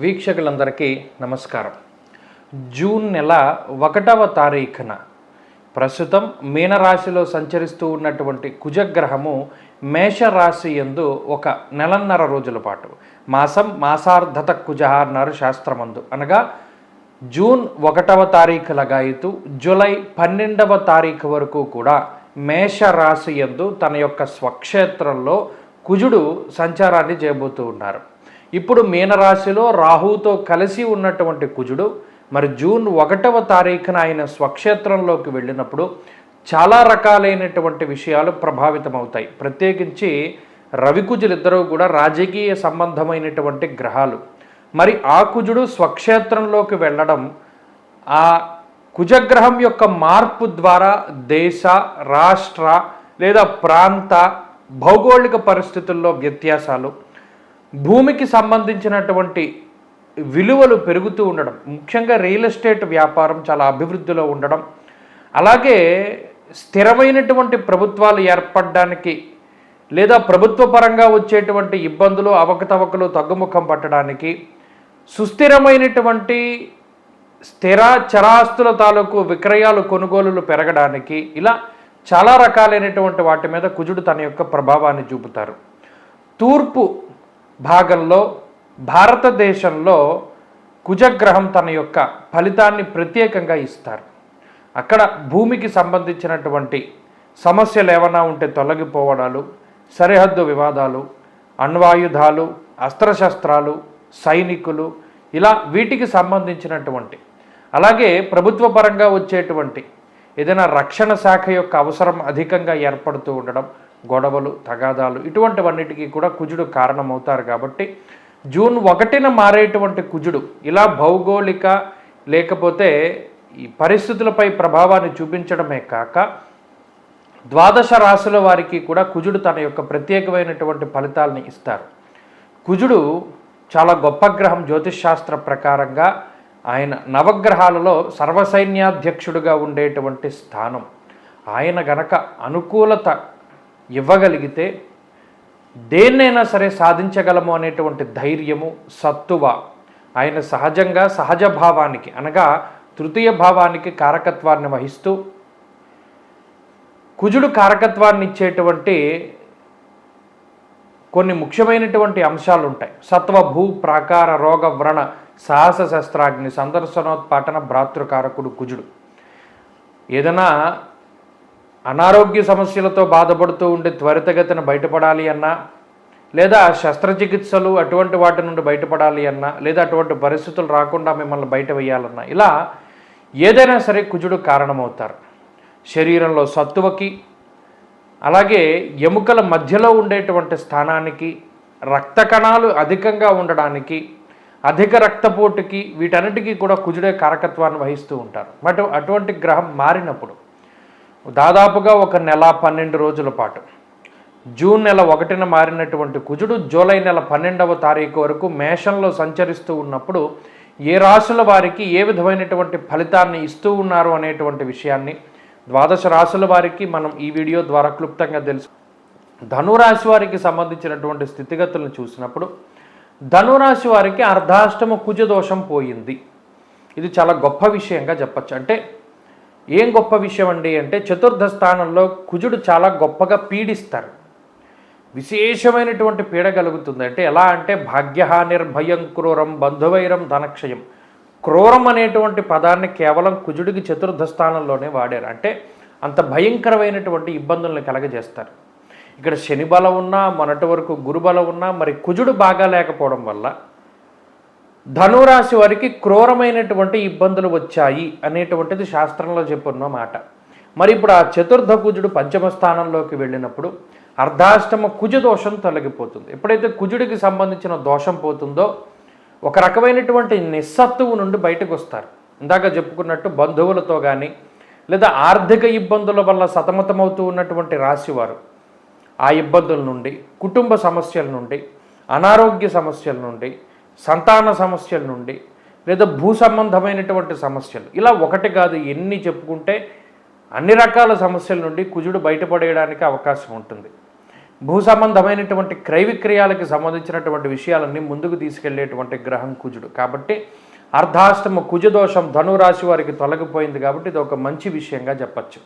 వీక్షకులందరికీ నమస్కారం. జూన్ నెల ఒకటవ తారీఖున ప్రస్తుతం మీనరాశిలో సంచరిస్తూ ఉన్నటువంటి కుజగ్రహము మేషరాశి ఎందు ఒక నెలన్నర రోజుల పాటు మాసం మాసార్ధత కుజ అన్నారు శాస్త్రమందు. అనగా జూన్ ఒకటవ తారీఖు లగాయితూ జూలై పన్నెండవ తారీఖు వరకు కూడా మేషరాశి ఎందు తన యొక్క స్వక్షేత్రంలో కుజుడు సంచారాన్ని చేయబోతూ ఉన్నారు. ఇప్పుడు మీనరాశిలో రాహువుతో కలిసి ఉన్నటువంటి కుజుడు మరి జూన్ ఒకటవ తారీఖున ఆయన స్వక్షేత్రంలోకి వెళ్ళినప్పుడు చాలా రకాలైనటువంటి విషయాలు ప్రభావితమవుతాయి. ప్రత్యేకించి రవికుజులిద్దరూ కూడా రాజకీయ సంబంధమైనటువంటి గ్రహాలు. మరి ఆ కుజుడు స్వక్షేత్రంలోకి వెళ్ళడం ఆ కుజగ్రహం యొక్క మార్పు ద్వారా దేశ రాష్ట్ర లేదా ప్రాంత భౌగోళిక పరిస్థితుల్లో వ్యత్యాసాలు భూమికి సంబంధించినటువంటి విలువలు పెరుగుతూ ఉండడం ముఖ్యంగా రియల్ ఎస్టేట్ వ్యాపారం చాలా అభివృద్ధిలో ఉండడం అలాగే స్థిరమైనటువంటి ప్రభుత్వాలు ఏర్పడడానికి లేదా ప్రభుత్వ పరంగా వచ్చేటువంటి ఇబ్బందులు అవకతవకలు తగ్గుముఖం పట్టడానికి సుస్థిరమైనటువంటి స్థిర చరాస్తుల తాలూకు విక్రయాలు కొనుగోలులు పెరగడానికి ఇలా చాలా రకాలైనటువంటి వాటి మీద కుజుడు తన యొక్క ప్రభావాన్ని చూపుతారు. తూర్పు భాగంలో భారతదేశంలో కుజగ్రహం తన యొక్క ఫలితాన్ని ప్రత్యేకంగా ఇస్తారు. అక్కడ భూమికి సంబంధించినటువంటి సమస్యలు ఏమైనా ఉంటే తొలగిపోవడాలు సరిహద్దు వివాదాలు అణ్వాయుధాలు అస్త్రశస్త్రాలు సైనికులు ఇలా వీటికి సంబంధించినటువంటి అలాగే ప్రభుత్వ పరంగా వచ్చేటువంటి ఏదైనా రక్షణ శాఖ యొక్క అవసరం అధికంగా ఏర్పడుతూ ఉండడం గొడవలు తగాదాలు ఇటువంటివన్నిటికీ కూడా కుజుడు కారణమవుతారు కాబట్టి జూన్ ఒకటిన మారేటువంటి కుజుడు ఇలా భౌగోళిక లేకపోతే ఈ పరిస్థితులపై ప్రభావాన్ని చూపించడమే కాక ద్వాదశ రాశుల వారికి కూడా కుజుడు తన యొక్క ప్రత్యేకమైనటువంటి ఫలితాలని ఇస్తారు. కుజుడు చాలా గొప్ప గ్రహం జ్యోతిష్శాస్త్ర ప్రకారంగా ఆయన నవగ్రహాలలో సర్వసైన్యాధ్యక్షుడుగా ఉండేటువంటి స్థానం. ఆయన గనక అనుకూలత ఇవ్వగలిగితే దేన్నైనా సరే సాధించగలము అనేటువంటి ధైర్యము సత్తువ ఆయన సహజంగా సహజ భావానికి అనగా తృతీయ భావానికి కారకత్వాన్ని వహిస్తూ కుజుడు కారకత్వాన్ని ఇచ్చేటువంటి కొన్ని ముఖ్యమైనటువంటి అంశాలు ఉంటాయి సత్వ భూ ప్రాకార రోగ వ్రణ సాహస శస్త్రాగ్ని సందర్శనోత్పాటన భ్రాతృకారకుడు కుజుడు. ఏదైనా అనారోగ్య సమస్యలతో బాధపడుతూ ఉండి త్వరితగతిన బయటపడాలి అన్నా లేదా శస్త్రచికిత్సలు అటువంటి వాటి నుండి బయటపడాలి అన్నా లేదా అటువంటి పరిస్థితులు రాకుండా మిమ్మల్ని బయట వేయాలన్నా ఇలా ఏదైనా సరే కుజుడు కారణమవుతారు. శరీరంలో సత్తువకి అలాగే ఎముకల మధ్యలో ఉండేటువంటి స్థానానికి రక్త కణాలు అధికంగా ఉండడానికి అధిక రక్తపోటుకి వీటన్నిటికీ కూడా కుజుడే కారకత్వాన్ని వహిస్తూ ఉంటారు. బట్ అటువంటి గ్రహం మారినప్పుడు దాదాపుగా ఒక నెల పన్నెండు రోజుల పాటు. జూన్ నెల ఒకటిన మారినటువంటి కుజుడు జూలై నెల పన్నెండవ తారీఖు వరకు మేషంలో సంచరిస్తూ ఉన్నప్పుడు ఏ రాశుల వారికి ఏ విధమైనటువంటి ఫలితాన్ని ఇస్తూ ఉన్నారు అనేటువంటి విషయాన్ని ద్వాదశ రాశుల వారికి మనం ఈ వీడియో ద్వారా క్లుప్తంగా తెలుసు. ధనురాశి వారికి సంబంధించినటువంటి స్థితిగతులను చూసినప్పుడు ధనురాశి వారికి అర్ధాష్టమ కుజ దోషం పోయింది. ఇది చాలా గొప్ప విషయంగా చెప్పచ్చు. అంటే ఏం గొప్ప విషయం అండి అంటే చతుర్థ స్థానంలో కుజుడు చాలా గొప్పగా పీడిస్తారు. విశేషమైనటువంటి పీడ కలుగుతుంది అంటే ఎలా అంటే భాగ్యహానిర్భయం క్రూరం బంధువైరం ధనక్షయం. క్రూరం అనేటువంటి పదాన్ని కేవలం కుజుడికి చతుర్థ స్థానంలోనే వాడారు. అంటే అంత భయంకరమైనటువంటి ఇబ్బందులను కలగజేస్తారు. ఇక్కడ శని బలం ఉన్నా మొన్నటి వరకు గురుబలం ఉన్నా మరి కుజుడు బాగా లేకపోవడం వల్ల ధనురాశి వారికి క్రూరమైనటువంటి ఇబ్బందులు వచ్చాయి అనేటువంటిది శాస్త్రంలో చెప్పున్న మాట. మరి ఇప్పుడు ఆ చతుర్థ కుజుడు పంచమ స్థానంలోకి వెళ్ళినప్పుడు అర్ధాష్టమ కుజ దోషం తొలగిపోతుంది. ఎప్పుడైతే కుజుడికి సంబంధించిన దోషం పోతుందో ఒక రకమైనటువంటి నిస్సత్తువు నుండి బయటకు వస్తారు. ఇందాక చెప్పుకున్నట్టు బంధువులతో కానీ లేదా ఆర్థిక ఇబ్బందుల వల్ల సతమతమవుతూ ఉన్నటువంటి రాశివారు ఆ ఇబ్బందుల నుండి కుటుంబ సమస్యల నుండి అనారోగ్య సమస్యల నుండి సంతాన సమస్యల నుండి లేదా భూ సంబంధమైనటువంటి సమస్యలు. ఇలా ఒకటి కాదు ఎన్ని చెప్పుకుంటే అన్ని రకాల సమస్యల నుండి కుజుడు బయటపడేయడానికి అవకాశం ఉంటుంది. భూ సంబంధమైనటువంటి క్రయ విక్రయాలకి సంబంధించినటువంటి విషయాలన్నీ ముందుకు తీసుకెళ్ళేటువంటి గ్రహం కుజుడు. కాబట్టి అర్ధాష్టమ కుజదోషం ధనురాశి వారికి తొలగిపోయింది కాబట్టి ఇది ఒక మంచి విషయంగా చెప్పచ్చు.